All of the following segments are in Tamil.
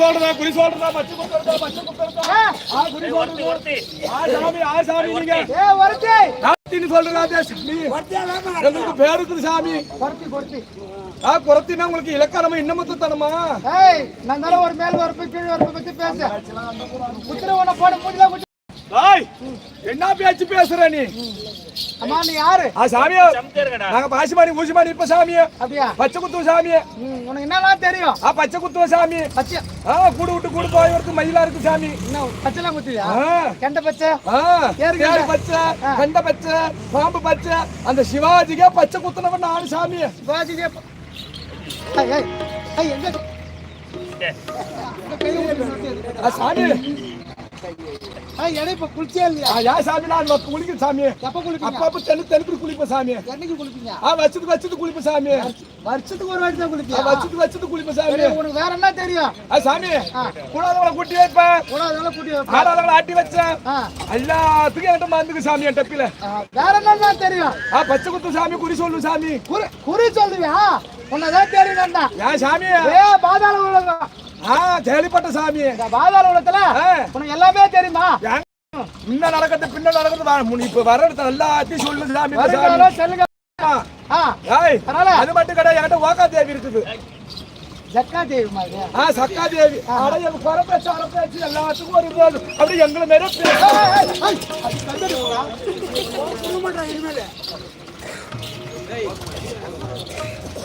சொல்றதா குறி சொல்றதா பச்சை குத்துறதா பச்சை குத்துறதா. ஆ குறி சொல்றதா. ஆ சாமி ஆ சாமி நீங்க. ஏ குறத்தின்னு சொல்றதா சாமி எங்களுக்கு பேருக்கு சாமி. பொறுத்தி பொறுத்தி ஆ குறத்தினா உங்களுக்கு இலக்கணமா இன்னமுத்து தனமா ஏய் நான் ஒரு மேல் வரப்பு கீழ் வரப்பு பத்தி பேச உன போட முடியல டேய் என்ன பேச்சு பேசுற நீ? அம்மா நீ யாரு? ஆ சாமி நாங்க பாசிமாடி ஊசிமாடி இப்ப சாமி அப்படியா? பச்சை குத்துவ சாமி உனக்கு என்னலாம் தெரியும்? ஆ பச்சை குத்துவ சாமி. பச்சை. ஆ கூடு விட்டு கூடு போய் வரது மயிலா இருக்கு சாமி. என்ன பச்சைலாம் குத்துவியா? கெண்ட பச்சை? ஆ, ஏறு. பச்சை கண்ட பச்சை பாம்பு பச்சை. அந்த சிவாஜிக்கே பச்சை குத்துனவன் நானு சாமி. சிவாஜி ஏய் ஏய் ஏய் எங்க சாமி. எடை இப்ப குளிச்சே இல்லையா? ஆ, யா சாமி நான் குளிக்கும் சாமி. எப்ப குளிப்பீங்க? அப்பப்ப தென்னு தெனுக்கு குளிப்பேன் சாமி. என்னைக்கு குளிப்பீங்க? ஆ வச்சது வச்சது குளிப்பேன் சாமி. வருஷத்துக்கு ஒரு வாட்டி தான் வச்சது வச்சது குளிப்பேன் சாமி. உனக்கு வேற என்ன தெரியும்? ஆ, சாமி கூடாதவளை கூட்டி வைப்பேன். கூட அதெல்லாம் கூட்டி வைப்பேன். ஆடாதவளை ஆட்டி வச்சேன். எல்லாத்துக்கும் என்கிட்ட மறந்துக்கு சாமி என் டப்பில. வேற என்ன தெரியும்? ஆ பச்சை குத்து சாமி குறி சொல்லு சாமி. குறி குறி சொல்லுவியா? உன்னதான் தேடி வந்தா. ஏன் சாமி ஏ பாதாள உலகம். ஆ தேடிப்பட்ட சாமி பாதாள உலகத்துல உனக்கு எல்லாமே தெரியுமா? முன்ன நடக்கிறது பின்ன நடக்கிறது இப்ப வர்றது எல்லாத்தையும் சொல்லு சாமி சொல்லுங்க. அது மட்டும் கிடையாது என்கிட்ட ஓகா தேவி இருக்குது சக்காதேவி. எல்லாத்துக்கும் ஒரு அப்படி எங்களை மேல இனிமேல்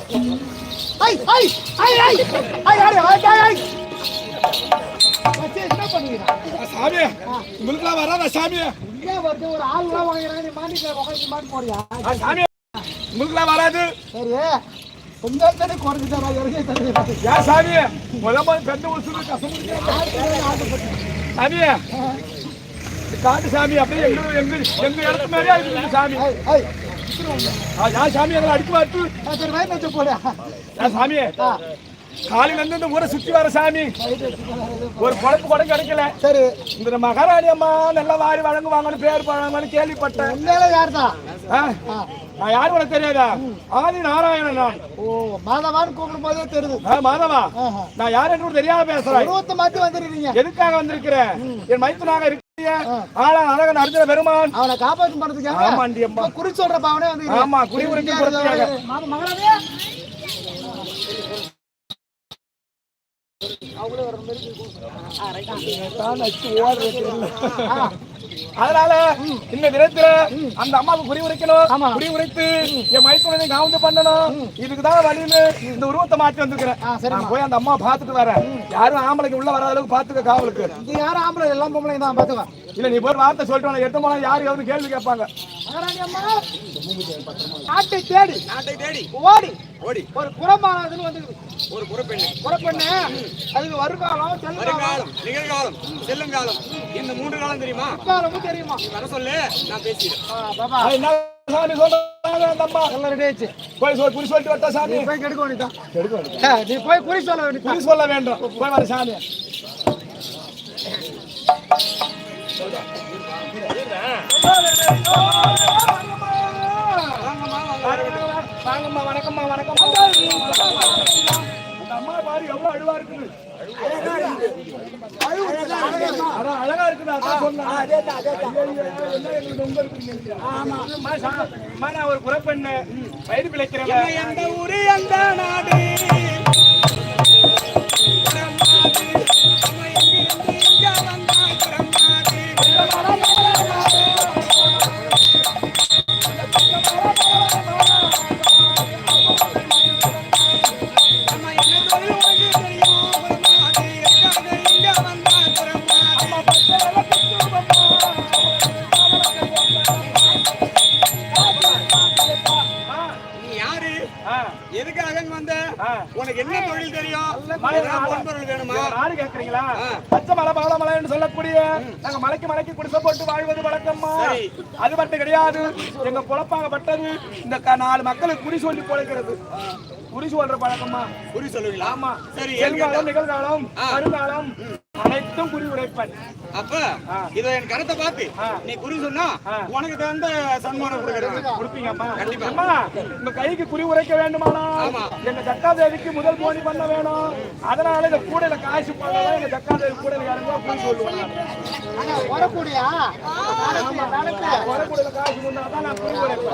ஐ ஐ ஐ ஐ ஐ ஐ ஐ ஐ என்ன பண்ணுவீங்க சாமி உங்களுக்குலாம் வராதா சாமி இங்கே வருது ஒரு ஆள் எல்லாம் வாங்குறாங்க நீ மாட்டிக்க உட்காந்து மாட்டி போறியா? சாமி உங்களுக்குலாம் வராது. சரி கொஞ்சம் குறைஞ்சி தரா இறங்கி தண்ணி ஏன் சாமி முத முதல் பெண்ணு உசுறு கசமுடிக்க சாமி காட்டு சாமி அப்படியே எங்க எங்க எங்க இடத்து மாதிரியே இருக்குது சாமி. சாமி எங்களை அடிக்க மாட்டு சரி வயிறு வச்சு போடு. ஏன் சாமி காலையில இருந்து இந்த ஊரை சுத்தி வர சாமி. ஒரு குழப்பு கூட கிடைக்கல. சரி. இந்த மகாராணி அம்மா நல்லா வாரி வழங்குவாங்கன்னு பேர் பழங்கன்னு கேள்விப்பட்டேன். உண்மையில யார் தான் ஆ? நான் யாரும் உனக்கு தெரியாதா? ஆதி நாராயணன் நான். ஓ மாதவான்னு கூப்பிடும் போதே தெரியுது. மாதவா. நான் கூட தெரியாம பேசுறேன். உருவத்தை மாத்தி வந்துருக்கீங்க எதுக்காக வந்திருக்கிறேன் என் மைத்துனாக இருக்கிற ஆனா அழகன் அர்ஜுன பெருமான். அவனை காப்பாற்றும் பண்றதுக்காக ஆமாண்டி அம்மா. குறி சொல்ற பாவனே வந்து ஆமா, குறி உரைக்கும் பொறுத்துக்காக. மகளவே. அதனால இந்த தினத்துல அந்த அம்மாவுக்கு குறி உரைக்கணும். ஆமா. குறி உரைத்து என் மைத்துனனை காவந்து பண்ணணும். இதுக்குதான் வழின்னு இந்த உருவத்தை மாத்தி வந்திருக்கிறேன். நான் போய் அந்த அம்மா பார்த்துட்டு வரேன். யாரும் ஆம்பளைக்கு உள்ள வராத அளவுக்கு பாத்துக்க காவலுக்கு. இது யாரும் ஆம்பளை எல்லாம் பொம்பளை தான் பாத்துக்கலாம் இல்ல நீ போய் வார்த்தை சொல்லிட்டு எடுத்து போனா யாரு எவ்வளவு கேள்வி கேட்பாங்க. மகாராணி அம்மா. நாட்டை தேடி நாட்டை தேடி. ஓடி. ஓடி. ஒரு புறமானதுன்னு வந்து ஒரு புறப்பெண்ணு புறப்பெண்ணு அதுக்கு வருங்காலம் வருங்காலம் நிகழ்காலம் செல்லுங்காலம். இந்த மூன்று காலம் தெரியுமா? காலமும் தெரியுமா? நீ வர சொல்லு நான் பேசிடுறேன் ஆ, பாபா. அது என்ன சாமி சொல்றாங்க அந்த அம்மா எல்லாம் ரெடி ஆயிடுச்சு. போய் சொல் குறி சொல்லிட்டு வரட்டா சாமி. போய் கெடுக்க நீ போய் குறி சொல்ல சொல்ல வேண்டும். போய் வர சாமி. வாங்கம்மா வணக்கம்மா வணக்கம்மா. அந்த அம்மா பாரு எவ்வளவு அழுவா இருக்குது. அழகா இருக்குதா? ஒரு குறப்பெண்ண பயிர் பிழைக்கிறேன் எந்த ஊரு எந்த நாடு கேக்குறீங்களா. பச்சை மலை பவள மலைன்னு சொல்லக்கூடிய நாங்க மலைக்கு மலைக்கு குடிசை போட்டு வாழ்வது வழக்கம்மா. அது மட்டும் கிடையாது. எங்க குழப்பாகப்பட்டது இந்த நாலு மக்களுக்கு குறி சொல்லி பொழைக்கிறது. குறி சொல்ற பழக்கம்மா. குறி சொல்லுவீங்களா? ஆமா. சரி நிகழ்காலம். வருங்காலம் அனைத்தும் குறி உரைப்பன் அப்ப. இத என் கருத்தை பார்த்து ஆ. நீ குறி சொன்னா. உனக்கு தகுந்த சன்மானம் கொடுப்பீங்கம்மா கண்டிப்பா. அம்மா உங்க கைக்கு குறி உரைக்க வேண்டுமானா. எங்க ஜக்காதேவிக்கு முதல் போனி பண்ண வேணும். அதனால இந்த கூடையில காசு பண்ணலாம் எங்க ஜக்காதேவி கூடையில இறங்குவா குறி சொல்லுவேன் ஆனா வரக்கூடியா வரக்கூடையில காசு கொண்டா தான் நான் குறி உரைப்பேன்.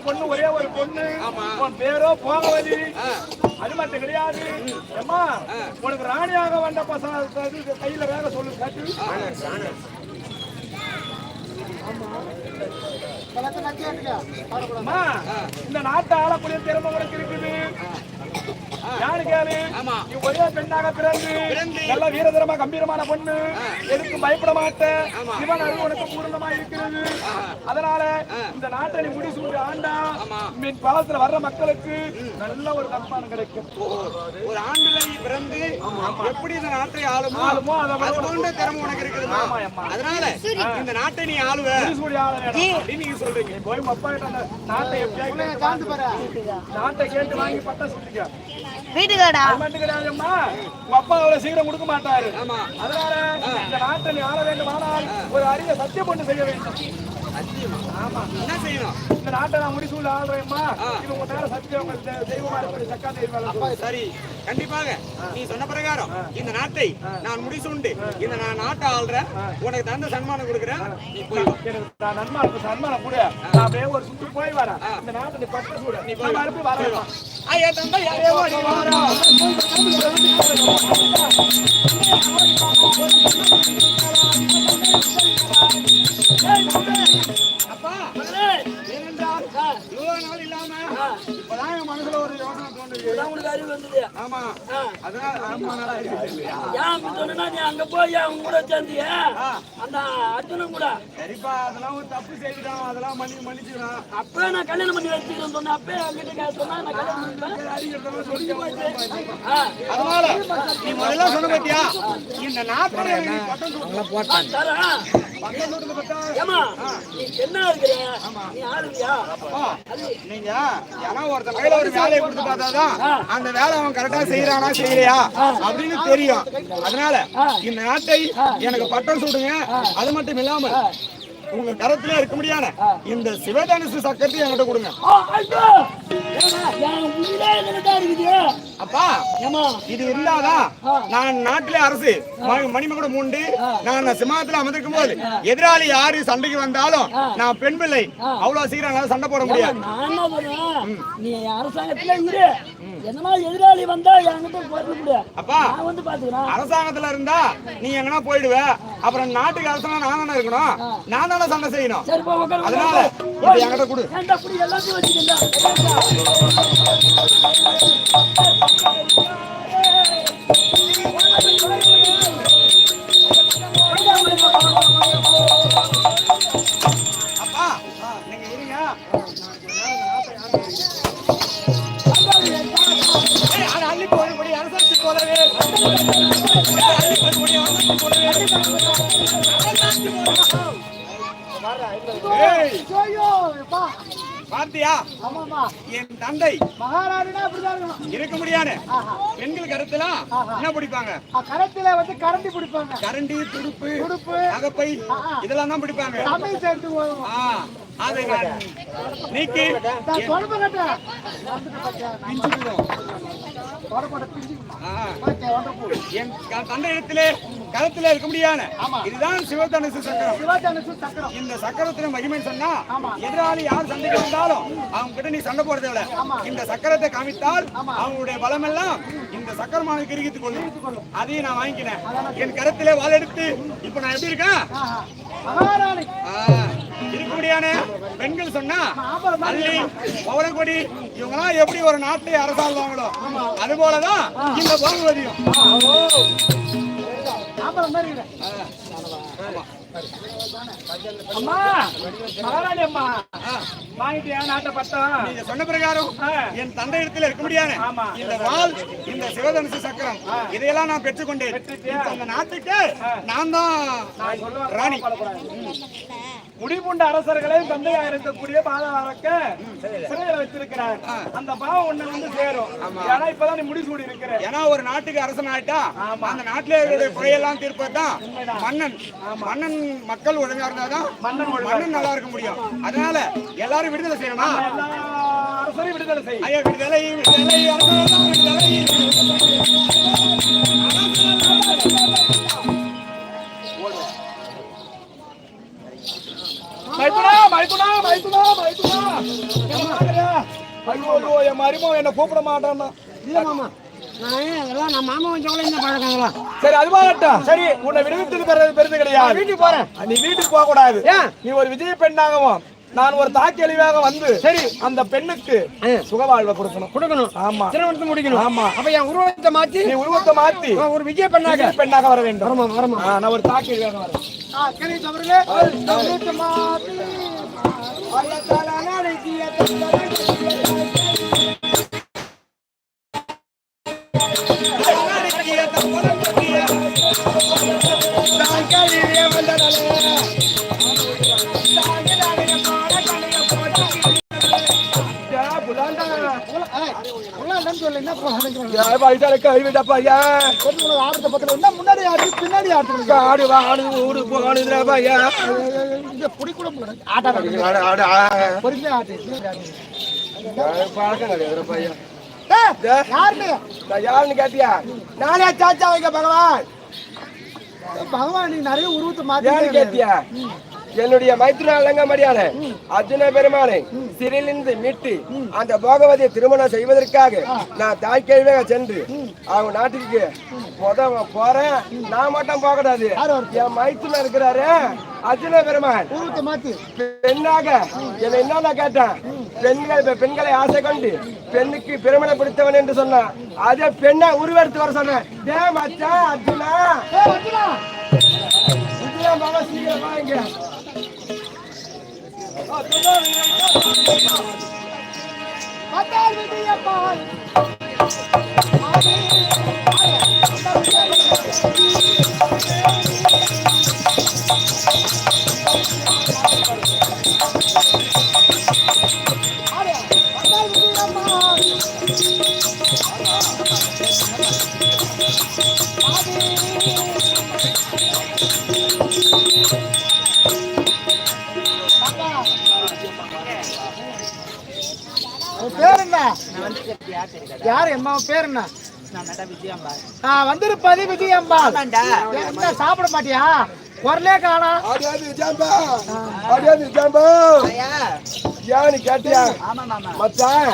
பொண்ணு ஒரே ஒரு பொண்ணு. ஆமா. உன் பேரோ போகவதி ஆ. அது மட்டும் கிடையாது அம்மா உனக்கு ராணியாக வந்த பசங்க கையில வேற சொல்லு காட்டு. இந்த நாட்டை ஆளக்கூடிய திறமை உனக்கு இருக்குது. யாரு கேளு? ஆமா. நீ ஒரே பெண்ணாக பிறந்து. நல்ல வீரதரமா கம்பீரமான பொண்ணு. எதுக்கும் பயப்பட மாட்டேன். சிவன் அருள் உனக்கு பூர்ணமா இருக்கிறது. அதனால இந்த நாட்டை நீ முடிசூடி ஆண்டா. மின் காலத்துல வர்ற மக்களுக்கு நல்ல ஒரு தன்மானம் கிடைக்கும். ஒரு ஆண் பிள்ளை பிறந்து எப்படி இந்த நாட்டை ஆளுமோ? ஆளுமோ, அதை போன்ற திறமை உனக்கு ஆமா. அதனால இந்த நாட்டை நீ ஆளுவ. நீங்க சொல்றீங்க. போய் அப்பா கிட்ட அந்த நாட்டை பாரு. நாட்டை கேட்டு வாங்கி பட்டா சொல்லிக்க வீட்டுக்காடா கிடையாதும்மா உங்க அப்பா அவ்வளவு சீக்கிரம் கொடுக்க மாட்டாரு. ஆமா. அதனால இந்த நாட்டை நீ ஆள வேண்டுமானால் ஒரு அரிய சத்தியம் பண்ணி செய்ய வேண்டும். ஆமா. என்ன செய்யணும்? இந்த நாட்டை நான் முடிசூழ ஆள்றேம்மா. இது உங்க நேரம் சத்தியம். தெய்வமா இருக்கிற சக்கா தெய்வம் சரி. கண்டிப்பாக. நீ சொன்ன பிரகாரம் இந்த நாட்டை நான் முடிசுண்டு. இந்த நான் நாட்டை ஆள்றேன். உனக்கு தகுந்த சன்மானம் கொடுக்குறேன். நீ போய் நான் நன்மானம் நன்மானம் கூட. நான் அப்படியே ஒரு சுத்தி போய் வரேன். இந்த நாட்டை நீ பட்டு கூட. நீ போய் மறுபடியும் வரலாம். ஐயா தந்தை ஐயா ஓடி வாரா. ஏனென்றால் இவ்வளவு நாள் இல்லாம இப்பதான் என் மனசுல ஒரு யோசனை தோணுது. ஆமா. அதனால ஆமா ஏன் சொன்னா நீ அங்க போய் அவங்க கூட சேர்ந்திய அந்த அர்ஜுனன் கூட. சரிப்பா அதெல்லாம் ஒரு தப்பு செய்துட்டான். அதெல்லாம் மன்னி மன்னிச்சுக்கலாம் அப்பவே நான் கல்யாணம் பண்ணி வச்சுக்கிறேன் சொன்னேன். அப்பவே கேட்க சொன்னா நான் கல்யாணம் ஆ, அதனால நீ முதல்ல சொன்ன பத்தியா? இந்த நாட்டை எனக்கு என்ன இருக்கிற நீ நீங்க ஏன்னா ஒருத்தன் கையில ஒரு வேலையை கொடுத்து பார்த்தாதான் அந்த வேலை அவன் கரெக்டா செய்யறானா செய்யலையா? அப்படின்னு தெரியும். அதனால இந்த நாட்டை எனக்கு பட்டம் சூடுங்க. அது மட்டும் இல்லாம உங்க கரத்திலே இருக்க முடியாத இந்த சிவதனுசு சக்கரத்தை என்கிட்ட கொடுங்க. அப்பா இது இருந்தாதான் நான் நாட்டிலே அரசு ம- மணிமகுட மூண்டு நான் சிம்மத்துல அமர்ந்திருக்கும் போது எதிராளி யாரு சண்டைக்கு வந்தாலும் நான் பெண் பிள்ளை. அவ்வளவு சீக்கிரம் சண்டை போட முடியாது. நீ அரசாங்கத்துல இரு. என்னமா எதிராளி வந்தா என்கிட்ட போட்டு முடியாது அப்பா வந்து பாத்துக்கிறேன் அரசாங்கத்துல இருந்தா நீ எங்கன்னா போயிடுவ. அப்புறம் நாட்டுக்கு அரசாங்கம் நான் தானே இருக்கணும் நான் தானே சண்டை செய்யணும் அதனால. இது என்கிட்ட கொடு எல்லாத்தையும் பார்த்தியா என் தந்தை மகாராணினா இருக்க முடியாது. பெண்கள் கருத்துல என்ன பிடிப்பாங்க? கரத்துல வந்து கரண்டி பிடிப்பாங்க. கரண்டி துடுப்பு துடுப்பு. அகப்பை இதெல்லாம் தான் பிடிப்பாங்க. தமிழ் சேர்த்து அதை நீக்கி. என் தந்தை இடத்திலே கருத்துல இருக்க முடியாது. இதுதான் சிவதனுசு சக்கரம். சிவாஜானுக்கு சக்கரம். இந்த சக்கரத்துல மகிமை சொன்னா. எதிராளி யார் சண்டைக்கு வந்தாலும் அவங்க கிட்ட நீ சண்டை போடுறதை விட இந்த சக்கரத்தை காமித்தால் அவங்களுடைய பலம் எல்லாம் இந்த சக்கரமான கிரிக்கித்துக் கொள்ளும். அதையும் நான் வாங்கிக்கினேன் என் கருத்திலே வாள் எடுத்து இப்ப நான் எப்படி இருக்கேன்? இருக்க முடியாத பெண்கள் சொன்னா பவளக்கொடி இவங்கெல்லாம் எப்படி ஒரு நாட்டை அரசாள்வாங்களோ? அது போலதான் இந்த பாகுபதியும் ஆம்பளை மாதிரி இருக்கிறேன். அம்மா மகாராணி அம்மா. வாங்கிட்டியா நாட்டை பட்டம் நீங்க சொன்ன பிரகாரம். என் தந்தை இடத்துல இருக்க முடியாது. இந்த வாள் இந்த சிவதனுசு சக்கரம் இதையெல்லாம் நான் பெற்றுக்கொண்டேன். இந்த நாட்டுக்கு நான் தான் ராணி. முடிபுண்ட அரசர்களை தந்தையாக இருக்கக்கூடிய பாதாளக்க சிறையில வச்சிருக்கிறார் அந்த பாவம் உன்னை வந்து சேரும். ஏன்னா இப்பதான் நீ முடிசூடி இருக்கிற. ஏன்னா ஒரு நாட்டுக்கு அரசன் ஆயிட்டா அந்த நாட்டிலே இருக்கிற குறையெல்லாம் தீர்ப்பதுதான் மன்னன். மன்னன் மக்கள் ஒழுங்கா இருந்தாதான் மன்னன் நல்லா இருக்க முடியும். அதனால எல்லாரும் விடுதலை செய்யணும்? விடுதலை செய். ஐயா விடுதலை விடுதலை என்ன கூப்பிட மாமா. நான் மாமா வந்தவங்கள இந்த பழக்கங்களா சரி அது மாறட்டும். சரி உன்னை விடுவித்தது பெறது பெருது கிடையாது. வீட்டுக்கு போறேன். நீ வீட்டுக்கு போக கூடாது? நீ ஒரு விஜய பெண்ணாகவும் நான் ஒரு தாக்கி எளிவாக வந்து சரி. அந்த பெண்ணுக்கு சுகவாழ்வை கொடுக்கணும். கொடுக்கணும். ஆமா. திருமணத்தை முடிக்கணும். ஆமா. அப்ப என் உருவத்தை மாத்தி நீ உருவத்தை மாத்தி ஒரு விஜய பண்ணாக பெண்ணாக வர வேண்டும். வரமா வரமா. நான் ஒரு தாக்கி எளிவாக வரேன் அவர்களே முன்னாடி ஆடு பின்னாடி ஆடுறது ஆடு வாடு ஊடு ஏன் இந்த புடி கூட முடியாது ஆட்டாட பொறுமையா ஆட்டு பழக்கம் கிடையாது ஏய், யாருன்னு? கேட்டியா? நானே சாச்சா வைக்க பகவான். பகவான் நீ நிறைய உருவத்தை மாத்தி கேட்டியா? என்னுடைய மைத்ரா அலங்கமடியான அர்ஜுன பெருமானை சிறையிலிருந்து மீட்டு அந்த போகவதியை திருமணம் செய்வதற்காக நான் தாய்க்கேள்வியாக சென்று அவங்க நாட்டுக்கு முத போறேன். நான் மட்டும் போக கூடாது என் மைத்துன இருக்கிறாரு அர்ஜுன பெருமான் பெண்ணாக என்னை என்னென்ன கேட்டான். பெண்கள் பெண்களை ஆசை கொண்டு பெண்ணுக்கு பெருமனை பிடித்தவன் என்று சொன்னான். அதே பெண்ணை உருவெடுத்து வர சொன்னேன். டே மச்சான் அர்ஜுனா. சீக்கிரம் வாங்க பத்தார் விஜயப்பால். யாரு அம்மா பேர் என்ன? நான் வந்திருப்பது விஜயம்பாள் என்ன சாப்பிட மாட்டியா? குரலே காணா. ஏன்னு கேட்டியா? மச்சான்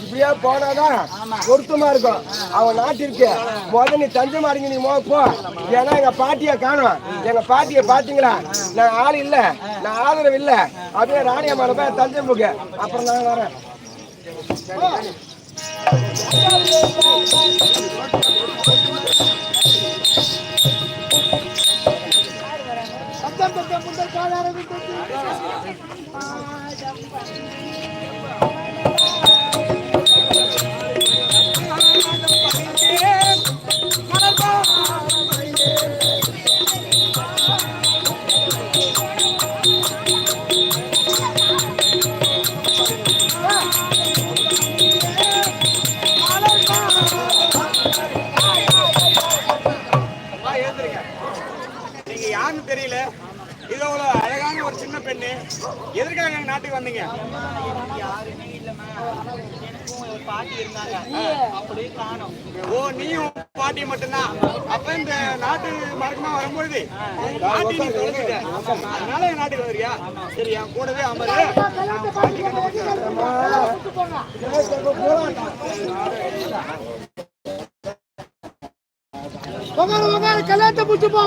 இப்படியே போனாதான் பொருத்தமா இருக்கும். அவன் நாட்டிற்கு முத நீ தஞ்சை மாடிங்க நீ போ. ஏன்னா எங்க பாட்டிய காணும். எங்க பாட்டிய பாத்தீங்களா? நான் ஆள் இல்ல. நான் ஆதரவு இல்ல. அப்படியே ராணியம்மா போய் தஞ்சை போக அப்புறம் நான் வரேன். Bye. நீங்க யாருன்னு தெரியல. இவ்வளவு அழகான ஒரு சின்ன பெண்ணு. எதற்காக எங்க நாட்டுக்கு வந்தீங்க? ஓ நீயும் பாட்டி மட்டும்தான். அப்ப இந்த நாட்டு மறக்கமா வரும்பொழுது பாட்டி நீ தொலைச்சிட்ட. அதனால என் நாட்டுக்கு வரியா சரி என் கூடவே அமரு. பாட்டி உட்காரு உட்காரு கல்யாணத்தை முடிச்சு போ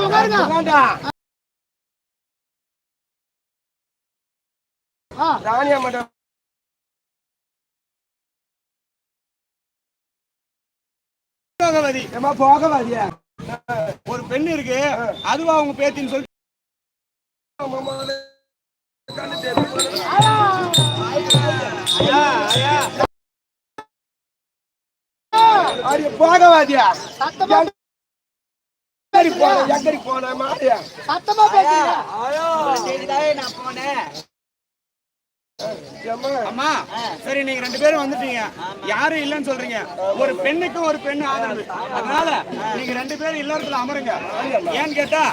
ஆ. ராணியா பகவதி. ஏமா போகவாதியா? ஒரு பெண் இருக்கு. அதுவா அவங்க பேத்தின்னு சொல்லி. போகவாதியா? சத்தமா எங்கடி போன? எங்கடி போன மாடியா சத்தமா பேசுங்க ஏம்மா அம்மா சரி நீங்க ரெண்டு பேரும் வந்துட்டீங்க. யாரும் இல்லைன்னு சொல்றீங்க. ஒரு பெண்ணுக்கு ஒரு பெண்ணு ஆதரவு. அதனால நீங்க ரெண்டு பேரும் இல்லறத்துல அமருங்க. ஏன்னு கேட்டா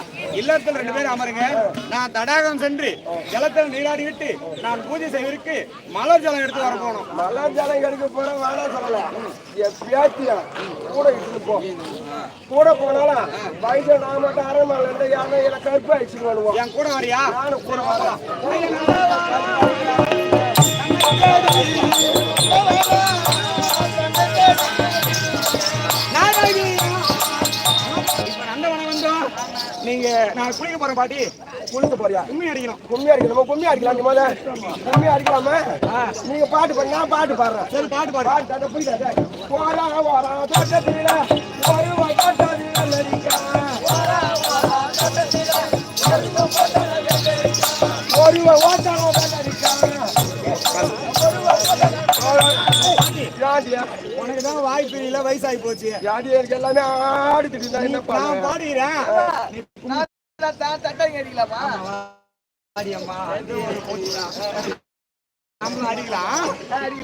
இல்லறத்துல ரெண்டு பேரும் அமருங்க. நான் தடாகம் சென்று ஜலத்தில் நீராடி விட்டு நான் பூஜை செய்வதற்கு மலர் ஜலம் எடுத்து வர போகணும். மலர் ஜலம் கெடுக்க போற வேணாம் சொல்லல. பேத்தியா கூட இட்டு போ. கூட போனாலும் வயசு நான் மட்டும் அரை மலை இருந்து யாரும் இல்லை கருப்பு அடிச்சுட்டு வருவோம் என் கூட வரியா? நானும் கூட வரலாம். நீங்க நான் குளிக்க போறேன் பாட்டி குளிக்க போறியா கும்மி அடிக்கணும் கும்மி அடிக்கணுமா கும்மி அடிக்கலாம் நீ முதல்ல கும்மி அடிக்கலாமா நீங்க பாட்டு பாடு நான் பாட்டு பாடுறேன் சரி பாட்டு பாடு பாட்டு தானே புரியுதா போறா போறா தோட்டத்தில வருவா தோட்டத்தில நடிக்கா ஒருவ ஓட்டாங்க நடிக்கா உனக்கு தான் வாய்ப்பு இல்ல வயசாகி போச்சு. யாடியா இருக்கு எல்லாமே ஆடிட்டு நான் பாடுகிறேன் நீ அடியம்மா நம்மளும் அடிக்கலாம். அடி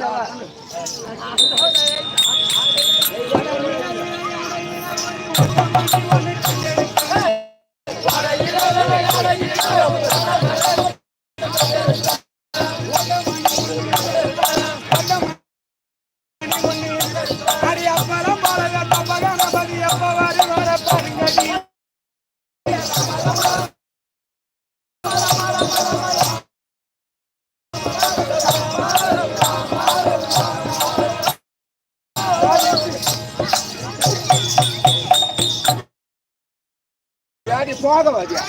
யாடி போக வாதியா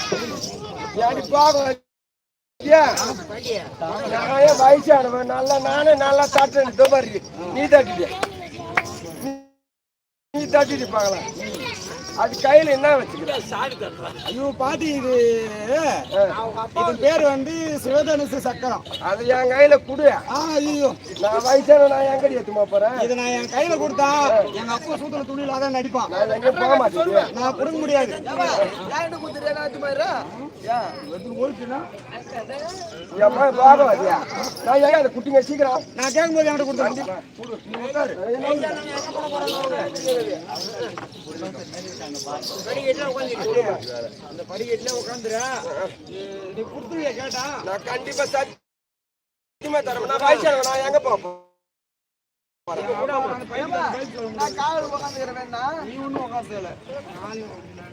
யாடி போக வாதியா நான் வயசானவன் நல்லா நானே நல்லா தட்டுறேன் துபாரி நீ தட்டிட்டு நீ தட்டிட்டு பார்க்கலாம் அது கையில என்ன வச்சுக்கிற? ஐயோ பாட்டி இது இது பேர் வந்து சிவதனுசு சக்கரம். அது என் கையில குடு. ஆ ஐயோ. நான் வயசான நான் எங்கடி எத்துமா போறேன். இது நான் என் கையில கொடுத்தா எங்க அப்பா சூத்திர துணியில அதான் நடிப்பான். நான் எங்கேயும் போக மாட்டேன். நான் கொடுக்க முடியாது. என் குட்டிங்க சீக்கிரம்? நான் கேட்கும்போது என்கிட்ட கொடுத்தேன் அந்த படிக்கட்டுல உட்காந்துரு நீ கொடுத்துருவிய கேட்டா? நான் கண்டிப்பா சத்தியமா தரேன். நான் வயசானவன் நான் எங்க நீ உட்காந்துல நான் இங்கே உக்காந்துக்கிறேன் பாரு வச்சிரு பாட்டியா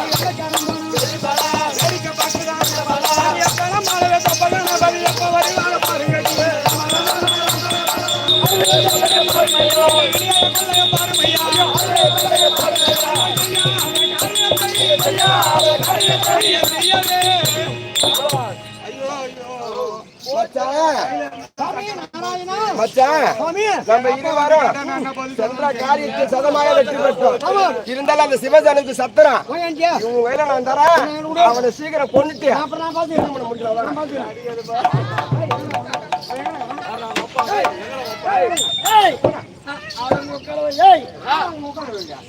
மச்சான் நம்ம இது வரோம் சென்ற காரியத்தை சதமாக வெற்றி பெற்றோம் இருந்தாலும் அந்த சிவஜனத்து சத்திரம் இவங்க கையில நான் தரேன் அவனை சீக்கிரம் கொண்டுட்டு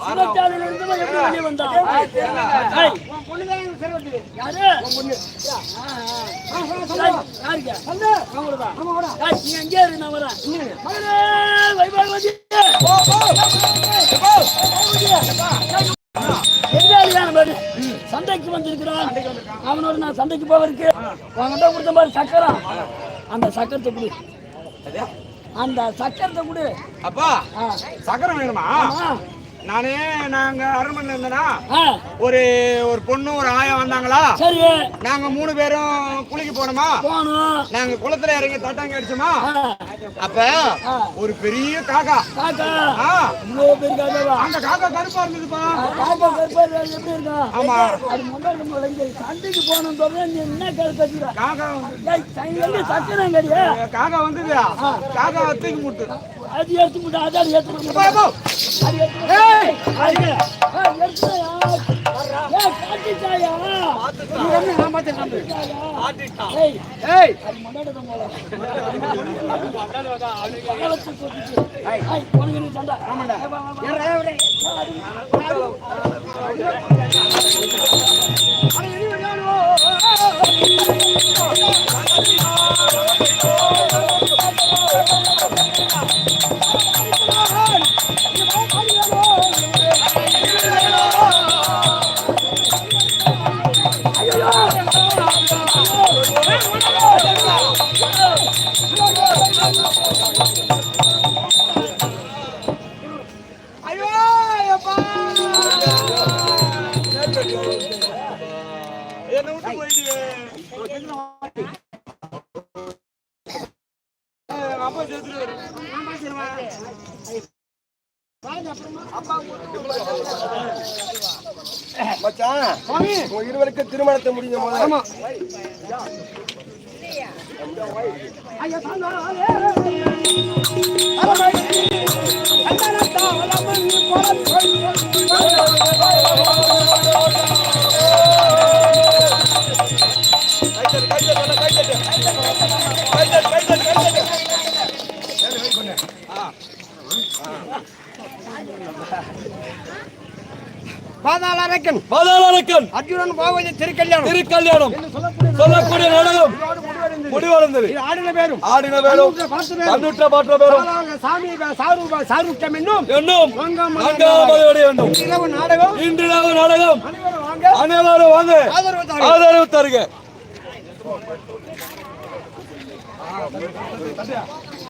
வெளியே வந்தான். யாருக்கு? அவங்களுதான். ஏய், நீ எங்கே இரு, நான் வரேன். மகனே, வைபாகவதி. எங்க இருக்கான் பாரு? சண்டைக்கு வந்திருக்கிறான். அவனோட நான் சண்டைக்கு போவதற்கு. உங்ககிட்ட கொடுத்த மாதிரி சக்கரம் அந்த சக்கரத்தை கொடு. அந்த சக்கரத்தை கொடு. அப்பா சக்கரம் வேணுமா. நானே நாங்க அரண்மனை இருந்தனா ஒரு ஒரு பொண்ணு ஒரு ஆயம் வந்தாங்களா? சரி. நாங்க மூணு பேரும் குளிக்க போனோமா? நாங்க குளத்துல இறங்கி தட்டாங்க அடிச்சோமா? அப்ப. ஒரு பெரிய காக்கா. அந்த காக்கா கருப்பா இருந்ததுப்பா. காக்கா எப்படி ஆமா. அது முளைஞ்சு சண்டைக்கு போகணும் சொல்ற நீ என்ன கருப்பா காக்கா சக்கரம் காக்கா வந்தது காக்கா தூக்கி முட்டு அது எடுத்து முட்டை அதான் எடுத்து முட்டை. அது எடுத்து முடிஞ்ச போது பாதாளரக்கன் பாதாளரக்கன் அர்ஜுனன் பாவதி திருக்கல்யாணம். திருக்கல்யாணம். சொல்லக்கூடிய நாடகம். முடிவடைந்தது ஆடின பேரும். ஆடின பேரும். கண்டுற்ற பாற்ற பேரும். சாமி சாரு சாருக்கம் என்னும் என்னும் வேண்டும் இரவு நாடகம். இன்று நாடகம். அனைவரும் வாங்க. ஆதரவு தாருங்கள். ஆதரவு தருக